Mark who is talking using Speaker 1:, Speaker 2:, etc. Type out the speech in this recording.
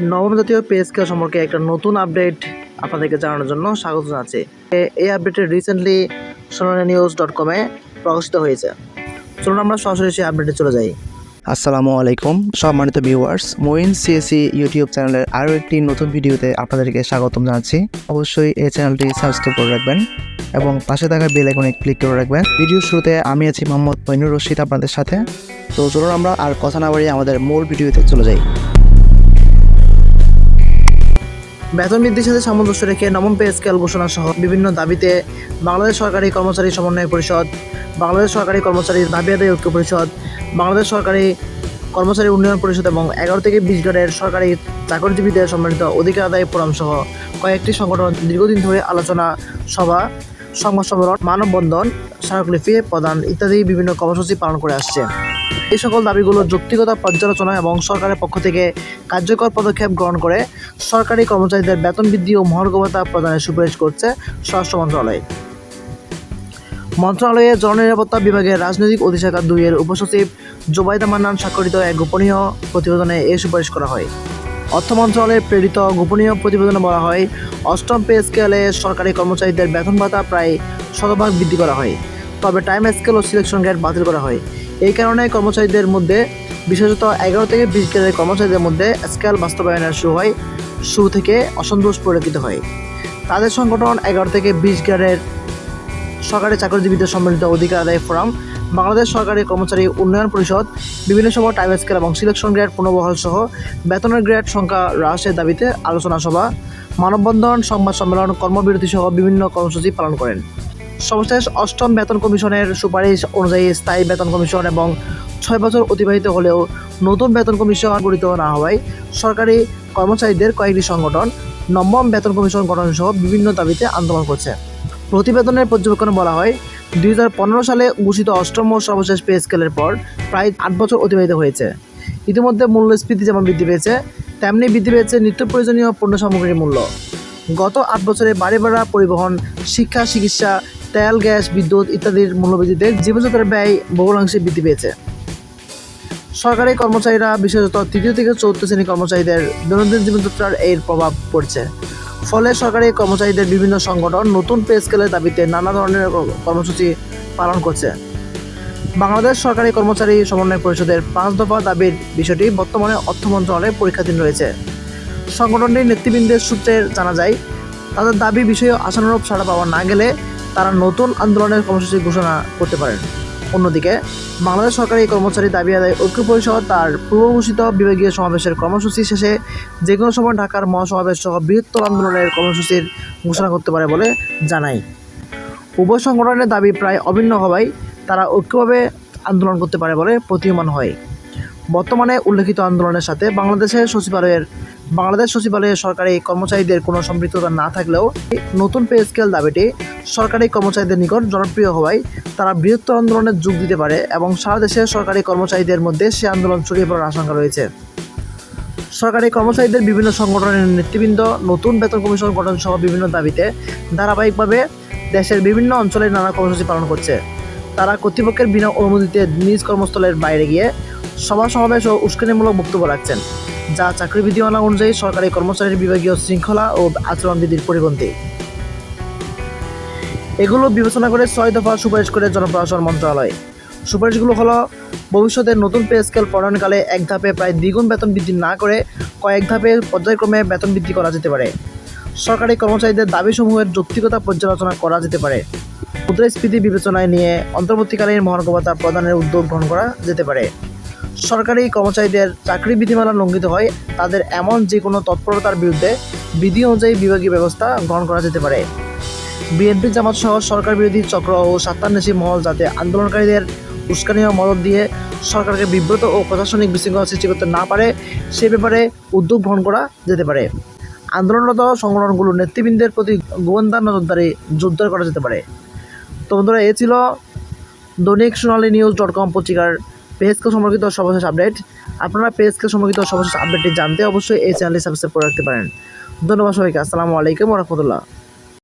Speaker 1: নবম জাতীয় pay scale সম্পর্কে একটা নতুন আপডেট আপনাদেরকে জানানোর জন্য স্বাগত জানাচ্ছি। এই আপডেটটি রিসেন্টলি সোনালী নিউজ ডট কমে প্রকাশিত হয়েছে। চলুন আমরা সরাসরি সেই আপডেটে চলে যাই।
Speaker 2: আসসালামু আলাইকুম, সম্মানিত ভিউয়ার্স মইন সিএসি ইউটিউব চ্যানেলের আরও একটি নতুন ভিডিওতে আপনাদেরকে স্বাগতম জানাচ্ছি। অবশ্যই এই চ্যানেলটি সাবস্ক্রাইব করে রাখবেন এবং পাশে থাকা বেল আইকনে ক্লিক করে রাখবেন। ভিডিওর শুরুতে আমি আছি মোহাম্মদ মইনুর রশিদ আপনাদের সাথে। তো চলুন আমরা আর কথা না বাড়িয়ে আমাদের মূল ভিডিওতে চলে যাই।
Speaker 1: বেতন বৃদ্ধির সাথে সামঞ্জস্য রেখে নবম পে স্কেল ঘোষণা সহ বিভিন্ন দাবিতে বাংলাদেশ সরকারি কর্মচারী সমন্বয় পরিষদ, বাংলাদেশ সরকারি কর্মচারীর দাবি আদায় ঐক্য পরিষদ, বাংলাদেশ সরকারি কর্মচারী উন্নয়ন পরিষদ এবং এগারো থেকে বিশ গড়ের সরকারি চাকরিজীবীদের সম্মানিত অধিকার আদায় ফোরাম সহ কয়েকটি সংগঠন দীর্ঘদিন ধরে আলোচনা সভা সংবাদ সম্মেলন মানববন্ধন, স্মারকলিপি, প্রদান ইত্যাদি বিভিন্ন কর্মসূচি পালন করে আসছে। এই সকল দাবিগুলোর যৌক্তিকতা পর্যালোচনা এবং সরকারের পক্ষ থেকে কার্যকর পদক্ষেপ গ্রহণ করে সরকারি কর্মচারীদের বেতন বৃদ্ধি ও মহার্ঘ ভাতা প্রদানের সুপারিশ করছে স্বরাষ্ট্র মন্ত্রণালয়। মন্ত্রণালয়ের জননিরাপত্তা বিভাগের রাজনৈতিক অধিশাখা দুইয়ের উপসচিব জোবাইদা মান্নান স্বাক্ষরিত এক গোপনীয় প্রতিবেদনে এই সুপারিশ করা হয়। অর্থ মন্ত্রণালয়ের প্রেরিত গোপনীয় প্রতিবেদনে বলা হয়, অষ্টম পে স্কেলে সরকারি কর্মচারীদের বেতন ভাতা প্রায় শতভাগ বৃদ্ধি করা হয়। তবে টাইম স্কেল ও সিলেকশন গ্রেড বাতিল করা হয়। এই কারণে কর্মচারীদের মধ্যে, বিশেষত এগারো থেকে বিশ গ্রেডের কর্মচারীদের মধ্যে স্কেল বাস্তবায়নের শুরু হয়, শুরু থেকে অসন্তোষ পরিলক্ষিত হয়। তাদের সংগঠন এগারো থেকে বিশ গ্রেডের সরকারি চাকরিজীবীদের সম্মিলিত অধিকার আদায় ফোরাম বাংলাদেশ সরকারি কর্মচারী উন্নয়ন পরিষদ, বিভিন্ন সময় টাইম স্কেল এবং সিলেকশন গ্রেড পুনর্বহাল সহ বেতনের গ্রেড সংখ্যা হ্রাসের দাবিতে আলোচনা সভা, মানববন্ধন, সংবাদ সম্মেলন, কর্মবিরতি সহ বিভিন্ন কর্মসূচি পালন করেন। সর্বশেষ অষ্টম বেতন কমিশনের সুপারিশ অনুযায়ী স্থায়ী বেতন কমিশন এবং ছয় বছর অতিবাহিত হলেও নতুন বেতন কমিশন গঠিত না হওয়ায় সরকারি কর্মচারীদের কয়েকটি সংগঠন নবম বেতন কমিশন গঠন সহ বিভিন্ন দাবিতে আন্দোলন করছে। প্রতিবেদনের পর্যবেক্ষণে বলা হয় দুই হাজার পনেরো সালে ঘোষিত অষ্টম ও সর্বশেষ পে স্কেলের পর প্রায় আট বছর অতিবাহিত হয়েছে। ইতিমধ্যে মূল্যস্ফীতি যেমন বৃদ্ধি পেয়েছে, তেমনি বৃদ্ধি পেয়েছে নিত্য প্রয়োজনীয় পণ্য সামগ্রীর মূল্য। গত আট বছরে বাড়ি ভাড়া, পরিবহন, শিক্ষা, চিকিৎসা, তেল, গ্যাস, বিদ্যুৎ ইত্যাদির মূল্যবৃদ্ধিতে জীবনযাত্রার ব্যয় বহুলাংশে বৃদ্ধি পেয়েছে। সরকারি কর্মচারীরা বিশেষত তৃতীয় থেকে চৌদ্দ শ্রেণি কর্মচারীদের দৈনন্দিন জীবনযাত্রার এর প্রভাব পড়ছে। ফলে সরকারি কর্মচারীদের বিভিন্ন সংগঠন নতুন পে স্কেলের দাবিতে নানা ধরনের কর্মসূচি পালন করছে। বাংলাদেশ সরকারি কর্মচারী সমন্বয় পরিষদের পাঁচ দফা দাবির বিষয়টি বর্তমানে অর্থ মন্ত্রণালয়ে পরীক্ষাধীন রয়েছে। সংগঠনটির নেতৃবৃন্দের সূত্রে জানা যায়, তাদের দাবি বিষয়ে আশানুরূপ সাড়া পাওয়া না গেলে তারা নতুন আন্দোলনের কর্মসূচি ঘোষণা করতে পারেন। অন্যদিকে, বাংলাদেশ সরকারি কর্মচারী দাবি আদায় ঐক্য পরিষদ তার পূর্বঘোষিত বিভাগীয় সমাবেশের কর্মসূচি শেষে যে কোনো সময় ঢাকার মহাসমাবেশ সহ বৃহত্তর আন্দোলনের কর্মসূচির ঘোষণা করতে পারে বলে জানায়। উভয় সংগঠনের দাবি প্রায় অভিন্ন হওয়ায় তারা ঐক্যভাবে আন্দোলন করতে পারে বলে প্রতীয়মান হয়। বর্তমানে উল্লেখিত আন্দোলনের সাথে বাংলাদেশের সচিবালয়ের বাংলাদেশ সচিবালয়ের সরকারি কর্মচারীদের কোনো সম্পৃক্ততা না থাকলেও নতুন পে স্কেল দাবিটি সরকারি কর্মচারীদের নিকট জনপ্রিয় হওয়ায় তারা বৃহত্তর আন্দোলনে যোগ দিতে পারে এবং সারা দেশের সরকারি কর্মচারীদের মধ্যে সে আন্দোলন ছড়িয়ে পড়ার আশঙ্কা রয়েছে। সরকারি কর্মচারীদের বিভিন্ন সংগঠনের নেতৃবৃন্দ, নতুন বেতন কমিশন গঠন সহ বিভিন্ন দাবিতে ধারাবাহিকভাবে দেশের বিভিন্ন অঞ্চলে নানা কর্মসূচি পালন করছে। তারা কর্তৃপক্ষের বিনা অনুমতিতে নিজ কর্মস্থলের বাইরে গিয়ে সভা সমাবেশ ও উস্কানিমূলক বক্তব্য রাখছেন, যা চাকরি বিধিমালা অনুযায়ী সরকারি কর্মচারীর বিভাগীয় শৃঙ্খলা ও আচরণবিধির পরিপন্থী। এগুলো বিবেচনা করে ছয় দফা সুপারিশ করে জনপ্রশাসন মন্ত্রণালয়। সুপারিশগুলো হলো, ভবিষ্যতে নতুন পে স্কেল প্রণয়নকালে এক ধাপে প্রায় দ্বিগুণ বেতন বৃদ্ধি না করে কয়েক ধাপে পর্যায়ক্রমে বেতন বৃদ্ধি করা যেতে পারে। সরকারি কর্মচারীদের দাবিসমূহের যৌক্তিকতা পর্যালোচনা করা যেতে পারে। মুদ্রাস্ফীতি বিবেচনায় নিয়ে অন্তর্বর্তীকালীন মহার্ঘ প্রদানের উদ্যোগ গ্রহণ করা যেতে পারে। সরকারি কর্মচারীদের চাকরি বিধিমালা লঙ্ঘিত হয়, তাদের এমন যে কোনো তৎপরতার বিরুদ্ধে বিধি অনুযায়ী বিভাগীয় ব্যবস্থা গ্রহণ করা যেতে পারে। বিএনপি জামাত সহ সরকার বিরোধী চক্র ও স্বার্থান্বেষী মহল যাতে আন্দোলনকারীদের উস্কানীয় মদত দিয়ে সরকারকে বিব্রত ও প্রশাসনিক বিশৃঙ্খলা সৃষ্টি করতে না পারে, সে ব্যাপারে উদ্যোগ গ্রহণ করা যেতে পারে। আন্দোলনরত সংগঠনগুলোর নেতৃবৃন্দের প্রতি গোয়েন্দা নজরদারি জোরদার করা যেতে পারে। তো বন্ধুরা, এ ছিল দৈনিক সোনালী নিউজ ডট কম পত্রিকার পেজকে সম্পর্কিত সর্বশেষ আপডেট আপনারা পেজকে সম্পর্কিত সর্বশেষ আপডেটটি জানতে অবশ্যই এই চ্যানেলটি সাবস্ক্রাইব করে রাখতে পারেন। ধন্যবাদ সবাইকে, আসসালামু আলাইকুম রহমতুল্লাহ।